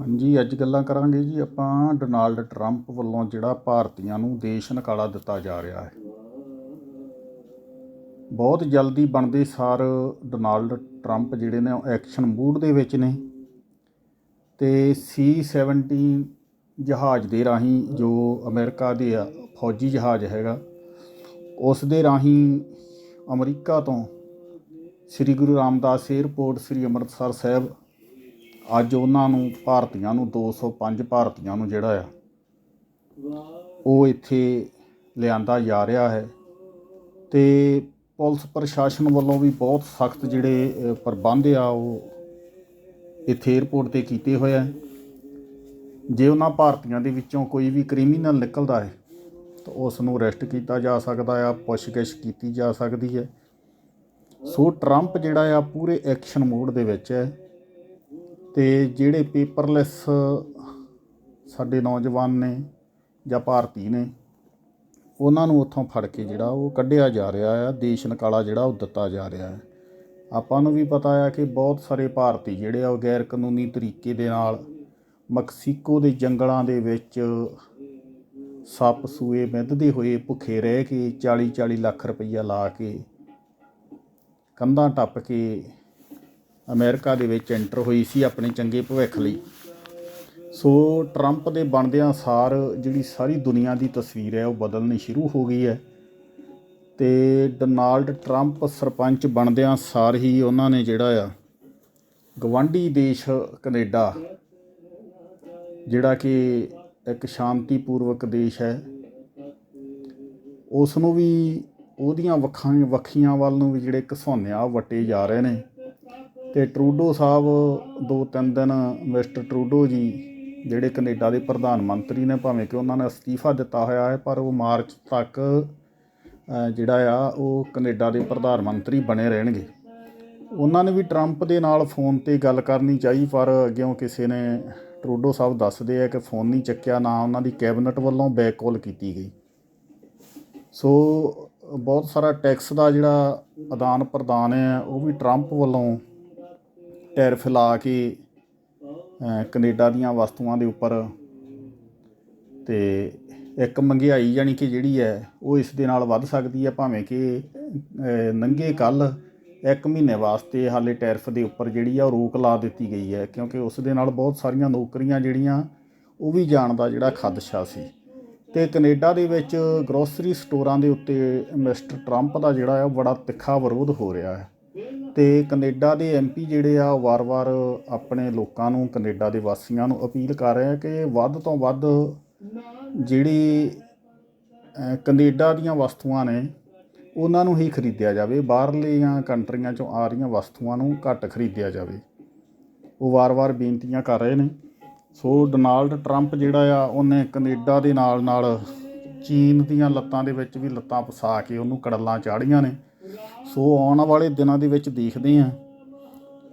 ਹਾਂਜੀ, ਅੱਜ ਗੱਲਾਂ ਕਰਾਂਗੇ ਜੀ ਆਪਾਂ ਡੋਨਾਲਡ ਟਰੰਪ ਵੱਲੋਂ ਜਿਹੜਾ ਭਾਰਤੀਆਂ ਨੂੰ ਦੇਸ਼ ਨਕਾਲਾ ਦਿੱਤਾ ਜਾ ਰਿਹਾ ਹੈ। ਬਹੁਤ ਜਲਦੀ ਬਣਦੇ ਸਾਰ ਡੋਨਾਲਡ ਟਰੰਪ ਜਿਹੜੇ ਨੇ ਉਹ ਐਕਸ਼ਨ ਮੂਡ ਦੇ ਵਿੱਚ ਨੇ ਤੇ C17 ਜਹਾਜ਼ ਦੇ ਰਾਹੀਂ ਜੋ ਅਮਰੀਕਾ ਦੇ ਆ, ਫੌਜੀ ਜਹਾਜ਼ ਹੈਗਾ, ਉਸ ਦੇ ਰਾਹੀਂ ਅਮਰੀਕਾ ਤੋਂ ਸ੍ਰੀ ਗੁਰੂ ਰਾਮਦਾਸ ਏਅਰਪੋਰਟ ਸ੍ਰੀ ਅੰਮ੍ਰਿਤਸਰ ਸਾਹਿਬ ਅੱਜ ਉਹਨਾਂ ਨੂੰ ਭਾਰਤੀਆਂ ਨੂੰ 205 ਭਾਰਤੀਆਂ ਨੂੰ ਜਿਹੜਾ ਆ, ਉਹ ਇੱਥੇ ਲਿਆਂਦਾ ਜਾ ਰਿਹਾ ਹੈ। ਤੇ ਪੁਲਿਸ ਪ੍ਰਸ਼ਾਸਨ ਵੱਲੋਂ ਵੀ ਬਹੁਤ ਸਖਤ ਜਿਹੜੇ ਪ੍ਰਬੰਧ ਆ, ਉਹ ਇੱਥੇ 에ਅਰਪੋਰਟ ਤੇ ਕੀਤੇ ਹੋਏ ਆ। ਜੇ ਉਹਨਾਂ ਭਾਰਤੀਆਂ ਦੇ ਵਿੱਚੋਂ ਕੋਈ ਵੀ ਕ੍ਰਿਮੀਨਲ ਨਿਕਲਦਾ ਹੈ, ਤਾਂ ਉਸ ਨੂੰ ਅਰੈਸਟ ਕੀਤਾ ਜਾ ਸਕਦਾ ਆ, ਪੁੱਛਗਿੱਛ ਕੀਤੀ ਜਾ ਸਕਦੀ ਹੈ। ਸੋ ਟਰੰਪ ਜਿਹੜਾ ਆ, ਪੂਰੇ ਐਕਸ਼ਨ ਮੋਡ ਦੇ ਵਿੱਚ ਹੈ। ਤੇ ਜਿਹੜੇ ਪੇਪਰਲੈਸ ਸਾਡੇ ਨੌਜਵਾਨ ਨੇ ਜਾਂ ਭਾਰਤੀ ਨੇ, ਉਹਨਾਂ ਨੂੰ ਉੱਥੋਂ ਫੜ ਕੇ ਜਿਹੜਾ ਉਹ ਕੱਢਿਆ ਜਾ ਰਿਹਾ ਆ, ਦੇਸ਼ ਨਿਕਾਲਾ ਜਿਹੜਾ ਉਹ ਦਿੱਤਾ ਜਾ ਰਿਹਾ ਹੈ। ਆਪਾਂ ਨੂੰ ਵੀ ਪਤਾ ਆ ਕਿ ਬਹੁਤ ਸਾਰੇ ਭਾਰਤੀ ਜਿਹੜੇ ਆ ਉਹ ਗੈਰ ਕਾਨੂੰਨੀ ਤਰੀਕੇ ਦੇ ਨਾਲ ਮੈਕਸੀਕੋ ਦੇ ਜੰਗਲਾਂ ਦੇ ਵਿੱਚ ਸੱਪ ਸੂਏ ਮਿੱਧਦੇ ਹੋਏ ਭੁੱਖੇ ਰਹਿ ਕੇ 40 40 ਲੱਖ ਰੁਪਈਆ ਲਾ ਕੇ ਕੰਧਾਂ ਟੱਪ ਕੇ ਅਮਰੀਕਾ ਦੇ ਵਿੱਚ ਐਂਟਰ ਹੋਈ ਸੀ ਆਪਣੇ ਚੰਗੇ ਭਵਿੱਖ ਲਈ। ਸੋ ਟਰੰਪ ਦੇ ਬਣਦਿਆਂ ਸਾਰ ਜਿਹੜੀ ਸਾਰੀ ਦੁਨੀਆ ਦੀ ਤਸਵੀਰ ਹੈ ਉਹ ਬਦਲਣੀ ਸ਼ੁਰੂ ਹੋ ਗਈ ਹੈ ਤੇ ਡੋਨਾਲਡ ਟਰੰਪ ਸਰਪੰਚ ਬਣਦਿਆਂ ਸਾਰ ਹੀ ਉਹਨਾਂ ਨੇ ਜਿਹੜਾ ਆ ਗਵਾਂਢੀ ਦੇਸ਼ ਕੈਨੇਡਾ, ਜਿਹੜਾ ਕਿ ਇੱਕ ਸ਼ਾਂਤੀਪੂਰਵਕ ਦੇਸ਼ ਹੈ ਉਸ ਨੂੰ ਵੀ ਉਹਦੀਆਂ ਵੱਖਾਂ ਵੱਖੀਆਂ ਵੱਲ ਨੂੰ ਵੀ ਜਿਹੜੇ ਘਸੌਨਿਆ ਵਟੇ ਜਾ ਰਹੇ ਨੇ। ਤੇ ਟਰੂਡੋ ਸਾਹਿਬ, ਦੋ ਤਿੰਨ ਦਿਨ ਮਿਸਟਰ ਟਰੂਡੋ ਜੀ ਜਿਹੜੇ ਕੈਨੇਡਾ ਦੇ ਪ੍ਰਧਾਨ ਮੰਤਰੀ ਨੇ, ਭਾਵੇਂ ਕਿ ਉਹਨਾਂ ਨੇ ਅਸਤੀਫਾ ਦਿੱਤਾ ਹੋਇਆ ਹੈ, ਪਰ ਉਹ ਮਾਰਚ ਤੱਕ ਜਿਹੜਾ ਆ, ਉਹ ਕੈਨੇਡਾ ਦੇ ਪ੍ਰਧਾਨ ਮੰਤਰੀ ਬਣੇ ਰਹਿਣਗੇ। ਉਹਨਾਂ ਨੇ ਵੀ ਟਰੰਪ ਦੇ ਨਾਲ ਫੋਨ ਤੇ ਗੱਲ ਕਰਨੀ ਚਾਹੀ, ਪਰ ਅੱਗਿਓਂ ਕਿਸੇ ਨੇ ਟਰੂਡੋ ਸਾਹਿਬ ਦੱਸਦੇ ਆ ਕਿ ਫੋਨ ਨਹੀਂ ਚੱਕਿਆ, ਨਾ ਉਹਨਾਂ ਦੀ ਕੈਬਨਿਟ ਵੱਲੋਂ ਬੈਕ ਕਾਲ ਕੀਤੀ ਗਈ। ਸੋ, ਬਹੁਤ ਸਾਰਾ ਟੈਕਸ ਦਾ ਜਿਹੜਾ ਆਦਾਨ ਪ੍ਰਦਾਨ ਹੈ ਉਹ ਵੀ ਟਰੰਪ ਵੱਲੋਂ ਟੈਰਿਫ ਲਾ ਕੇ ਅ, ਕੈਨੇਡਾ ਦੀਆਂ ਵਸਤੂਆਂ ਦੇ ਉੱਪਰ ਤੇ ਇੱਕ ਮਹਿੰਗਾਈ ਜਾਨੀ ਕਿ ਜਿਹੜੀ ਹੈ ਉਹ ਇਸ ਦੇ ਨਾਲ ਵੱਧ ਸਕਦੀ ਹੈ ਭਾਵੇਂ ਕਿ ਨੰਗੇ ਕੱਲ ਇੱਕ ਮਹੀਨੇ ਵਾਸਤੇ ਹਾਲੇ ਟੈਰਫ ਦੇ ਉੱਪਰ ਜਿਹੜੀ ਆ ਉਹ ਰੋਕ ਲਾ ਦਿੱਤੀ ਗਈ ਹੈ ਕਿਉਂਕਿ ਉਸ ਦੇ ਨਾਲ ਬਹੁਤ ਸਾਰੀਆਂ ਨੌਕਰੀਆਂ ਜਿਹੜੀਆਂ ਉਹ ਵੀ ਜਾਣ ਦਾ ਜਿਹੜਾ ਖਦਸ਼ਾ ਸੀ। ਤੇ ਕੈਨੇਡਾ ਦੇ ਵਿੱਚ ਗਰੋਸਰੀ ਸਟੋਰਾਂ ਦੇ ਉੱਤੇ ਮਿਸਟਰ ਟਰੰਪ ਦਾ ਜਿਹੜਾ ਆ ਉਹ ਬੜਾ ਤਿੱਖਾ ਵਿਰੋਧ ਹੋ ਰਿਹਾ ਹੈ। ਅਤੇ ਕਨੇਡਾ ਦੇ ਐਮਪੀ ਜਿਹੜੇ ਆ, ਉਹ ਵਾਰ-ਵਾਰ ਆਪਣੇ ਲੋਕਾਂ ਨੂੰ, ਕਨੇਡਾ ਦੇ ਵਾਸੀਆਂ ਨੂੰ ਅਪੀਲ ਕਰ ਰਹੇ ਆ ਕਿ ਵੱਧ ਤੋਂ ਵੱਧ ਜਿਹੜੀ ਕਨੇਡਾ ਦੀਆਂ ਵਸਤੂਆਂ ਨੇ, ਉਹਨਾਂ ਨੂੰ ਹੀ ਖਰੀਦਿਆ ਜਾਵੇ। ਬਾਹਰਲੀਆਂ ਕੰਟਰੀਆਂ ਚੋਂ ਆ ਰਹੀਆਂ ਵਸਤੂਆਂ ਨੂੰ ਘੱਟ ਖਰੀਦਿਆ ਜਾਵੇ। ਉਹ ਵਾਰ-ਵਾਰ ਬੇਨਤੀਆਂ ਕਰ ਰਹੇ ਨੇ। ਸੋ ਡੋਨਾਲਡ ਟਰੰਪ ਜਿਹੜਾ ਆ, ਉਹਨੇ ਕੈਨੇਡਾ ਦੇ ਨਾਲ ਨਾਲ ਚੀਨ ਦੀਆਂ ਲੱਤਾਂ ਦੇ ਵਿੱਚ ਵੀ ਲੱਤਾਂ ਫਸਾ ਕੇ ਉਹਨੂੰ ਕੜਲਾਂ ਚਾੜੀਆਂ ਨੇ। ਸੋ ਆਉਣ ਵਾਲੇ ਦਿਨਾਂ ਦੇ ਵਿੱਚ ਦੇਖਦੇ ਹਾਂ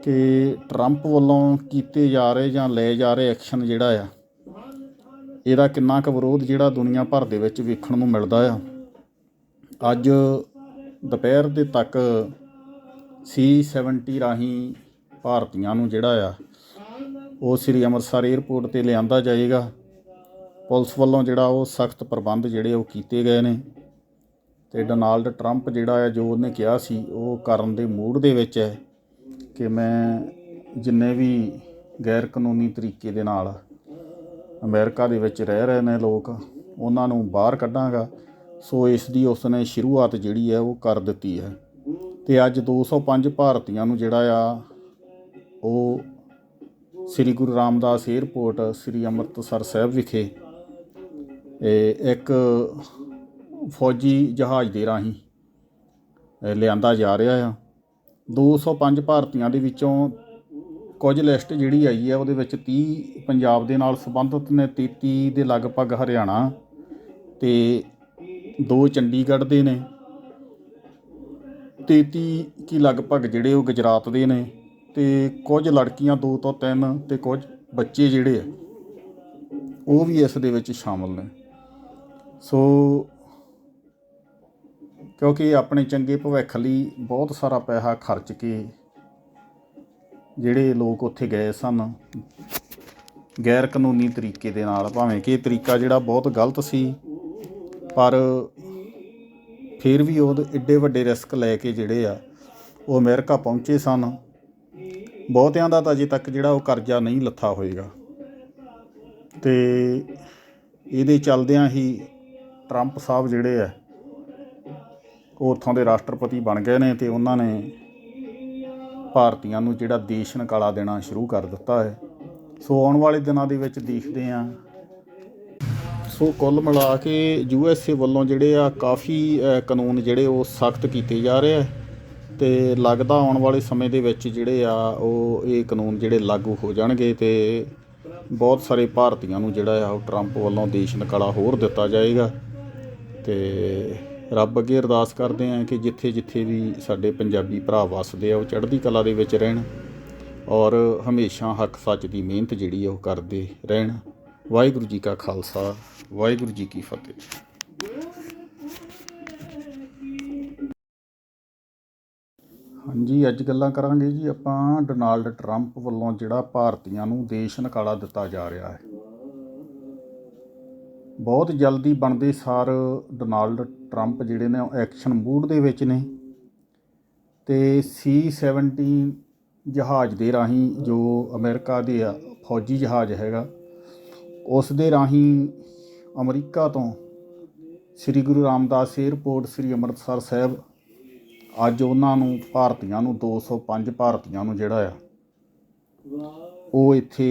ਕਿ ਟਰੰਪ ਵੱਲੋਂ ਕੀਤੇ ਜਾ ਰਹੇ ਜਾਂ ਲਏ ਜਾ ਰਹੇ ਐਕਸ਼ਨ ਜਿਹੜਾ ਆ, ਇਹਦਾ ਕਿੰਨਾ ਕੁ ਵਿਰੋਧ ਜਿਹੜਾ ਦੁਨੀਆ ਭਰ ਦੇ ਵਿੱਚ ਵੇਖਣ ਨੂੰ ਮਿਲਦਾ ਆ। ਅੱਜ ਦੁਪਹਿਰ ਦੇ ਤੱਕ C70 ਰਾਹੀਂ ਭਾਰਤੀਆਂ ਨੂੰ ਜਿਹੜਾ ਆ, ਉਹ ਸ੍ਰੀ ਅੰਮ੍ਰਿਤਸਰ 에ਅਰਪੋਰਟ ਤੇ ਲਿਆਂਦਾ ਜਾਏਗਾ। ਪੁਲਿਸ ਵੱਲੋਂ ਜਿਹੜਾ ਉਹ ਸਖਤ ਪ੍ਰਬੰਧ ਜਿਹੜੇ ਉਹ ਕੀਤੇ ਗਏ ਨੇ। ਤੇ ਡੋਨਾਲਡ ਟਰੰਪ ਜਿਹੜਾ ਆ ਜੋ ਉਹਨੇ ਕਿਹਾ ਸੀ, ਉਹ ਕਰਨ ਦੇ ਮੂਡ ਦੇ ਵਿੱਚ ਹੈ ਕਿ ਮੈਂ ਜਿੰਨੇ ਵੀ ਗੈਰ ਕਾਨੂੰਨੀ ਤਰੀਕੇ ਦੇ ਨਾਲ ਅਮਰੀਕਾ ਦੇ ਵਿੱਚ ਰਹਿ ਰਹੇ ਨੇ ਲੋਕ, ਉਹਨਾਂ ਨੂੰ ਬਾਹਰ ਕੱਢਾਂਗਾ। ਸੋ ਇਸ ਦੀ ਉਸਨੇ ਸ਼ੁਰੂਆਤ ਜਿਹੜੀ ਹੈ, ਉਹ ਕਰ ਦਿੱਤੀ ਹੈ। ਤੇ ਅੱਜ 205 ਭਾਰਤੀਆਂ ਨੂੰ ਜਿਹੜਾ ਆ, ਉਹ ਸ੍ਰੀ ਗੁਰੂ ਰਾਮਦਾਸ 에ਅਰਪੋਰਟ ਸ੍ਰੀ ਅੰਮ੍ਰਿਤਸਰ ਸਾਹਿਬ ਵਿਖੇ ਇੱਕ ਫੌਜੀ ਜਹਾਜ਼ ਦੇ ਰਾਹੀਂ ਲਿਆਂਦਾ ਜਾ ਰਿਹਾ ਆ। 205 ਭਾਰਤੀਆਂ ਦੇ ਵਿੱਚੋਂ ਕੁਝ ਲਿਸਟ ਜਿਹੜੀ ਆਈ ਹੈ ਉਹਦੇ ਵਿੱਚ 30 ਪੰਜਾਬ ਦੇ ਨਾਲ ਸੰਬੰਧਿਤ ਨੇ 33 ਦੇ ਲਗਭਗ ਹਰਿਆਣਾ ਤੇ ਦੋ ਚੰਡੀਗੜ੍ਹ ਦੇ ਨੇ। 33 ਕੀ ਲਗਭਗ ਜਿਹੜੇ ਉਹ ਗੁਜਰਾਤ ਦੇ ਨੇ ਤੇ ਕੁਝ ਲੜਕੀਆਂ ਦੋ ਤੋਂ ਤਿੰਨ ਤੇ ਕੁਝ ਬੱਚੇ ਜਿਹੜੇ ਆ, ਉਹ ਵੀ ਇਸ ਦੇ ਵਿੱਚ ਸ਼ਾਮਲ ਨੇ। ਸੋ ਕਿਉਂਕਿ ਆਪਣੇ ਚੰਗੇ ਭਵਿੱਖ ਲਈ ਬਹੁਤ ਸਾਰਾ ਪੈਸਾ ਖਰਚ ਕੇ ਜਿਹੜੇ ਲੋਕ ਉੱਥੇ ਗਏ ਸਨ, ਗੈਰ ਕਾਨੂੰਨੀ ਤਰੀਕੇ ਦੇ ਨਾਲ, ਭਾਵੇਂ ਕਿ ਇਹ ਤਰੀਕਾ ਜਿਹੜਾ ਬਹੁਤ ਗਲਤ ਸੀ, ਪਰ ਫਿਰ ਵੀ ਉਹ ਏਡੇ ਵੱਡੇ ਰਿਸਕ ਲੈ ਕੇ ਜਿਹੜੇ ਆ, ਉਹ ਅਮਰੀਕਾ ਪਹੁੰਚੇ ਸਨ। ਬਹੁਤਿਆਂ ਦਾ ਤਾਂ ਅਜੇ ਤੱਕ ਜਿਹੜਾ ਉਹ ਕਰਜ਼ਾ ਨਹੀਂ ਲੱਥਾ ਹੋਏਗਾ। ਤੇ ਇਹਦੇ ਚੱਲਦਿਆਂ ਹੀ ਟਰੰਪ ਸਾਹਿਬ ਜਿਹੜੇ ਆ ਉਹ ਉੱਥੋਂ ਦੇ ਰਾਸ਼ਟਰਪਤੀ ਬਣ ਗਏ ਨੇ ਤੇ ਉਹਨਾਂ ਨੇ ਭਾਰਤੀਆਂ ਨੂੰ ਜਿਹੜਾ ਦੇਸ਼ ਨਿਕਾਲਾ ਦੇਣਾ ਸ਼ੁਰੂ ਕਰ ਦਿੱਤਾ ਹੈ। ਸੋ ਆਉਣ ਵਾਲੇ ਦਿਨਾਂ ਦੇ ਵਿੱਚ ਦੇਖਦੇ ਹਾਂ। ਸੋ ਕੁੱਲ ਮਿਲਾ ਕੇ ਯੂ ਐਸ ਏ ਵੱਲੋਂ ਜਿਹੜੇ ਆ ਕਾਫੀ ਕਾਨੂੰਨ ਜਿਹੜੇ ਉਹ ਸਖਤ ਕੀਤੇ ਜਾ ਰਹੇ ਆ ਤੇ ਲੱਗਦਾ ਆਉਣ ਵਾਲੇ ਸਮੇਂ ਦੇ ਵਿੱਚ ਜਿਹੜੇ ਆ ਉਹ ਇਹ ਕਾਨੂੰਨ ਜਿਹੜੇ ਲਾਗੂ ਹੋ ਜਾਣਗੇ ਤੇ ਬਹੁਤ ਸਾਰੇ ਭਾਰਤੀਆਂ ਨੂੰ ਜਿਹੜਾ ਆ ਉਹ ਟਰੰਪ ਵੱਲੋਂ ਦੇਸ਼ ਨਿਕਾਲਾ ਹੋਰ ਦਿੱਤਾ ਜਾਏਗਾ ਤੇ ਰੱਬ ਅੱਗੇ ਅਰਦਾਸ ਕਰਦੇ ਆ ਕਿ ਜਿੱਥੇ ਜਿੱਥੇ ਵੀ ਸਾਡੇ ਪੰਜਾਬੀ ਭਰਾ ਵੱਸਦੇ ਆ, ਉਹ ਚੜ੍ਹਦੀ ਕਲਾ ਦੇ ਵਿੱਚ ਰਹਿਣ ਔਰ ਹਮੇਸ਼ਾ ਹੱਕ ਸੱਚ ਦੀ ਮਿਹਨਤ ਜਿਹੜੀ ਆ, ਉਹ ਕਰਦੇ ਰਹਿਣ। ਵਾਹਿਗੁਰੂ ਜੀ ਕਾ ਖਾਲਸਾ, ਵਾਹਿਗੁਰੂ ਜੀ ਕੀ ਫਤਿਹ। ਹਾਂਜੀ, ਅੱਜ ਗੱਲਾਂ ਕਰਾਂਗੇ ਜੀ ਆਪਾਂ ਡੋਨਾਲਡ ਟਰੰਪ ਵੱਲੋਂ ਜਿਹੜਾ ਭਾਰਤੀਆਂ ਨੂੰ ਦੇਸ਼ ਨਕਾਲਾ ਦਿੱਤਾ ਜਾ ਰਿਹਾ ਹੈ। ਬਹੁਤ ਜਲਦੀ ਬਣਦੇ ਸਾਰ ਡੋਨਾਲਡ ਟਰੰਪ ਜਿਹੜੇ ਨੇ ਉਹ ਐਕਸ਼ਨ ਮੂਡ ਦੇ ਵਿੱਚ ਨੇ ਤੇ C17 ਜਹਾਜ਼ ਦੇ ਰਾਹੀਂ ਜੋ ਅਮਰੀਕਾ ਦੇ ਆ, ਫੌਜੀ ਜਹਾਜ਼ ਹੈਗਾ, ਉਸ ਦੇ ਰਾਹੀਂ ਅਮਰੀਕਾ ਤੋਂ ਸ੍ਰੀ ਗੁਰੂ ਰਾਮਦਾਸ ਏਅਰਪੋਰਟ, ਸ੍ਰੀ ਅੰਮ੍ਰਿਤਸਰ ਸਾਹਿਬ ਅੱਜ ਉਹਨਾਂ ਨੂੰ ਭਾਰਤੀਆਂ ਨੂੰ 205 ਭਾਰਤੀਆਂ ਨੂੰ ਜਿਹੜਾ ਆ, ਉਹ ਇੱਥੇ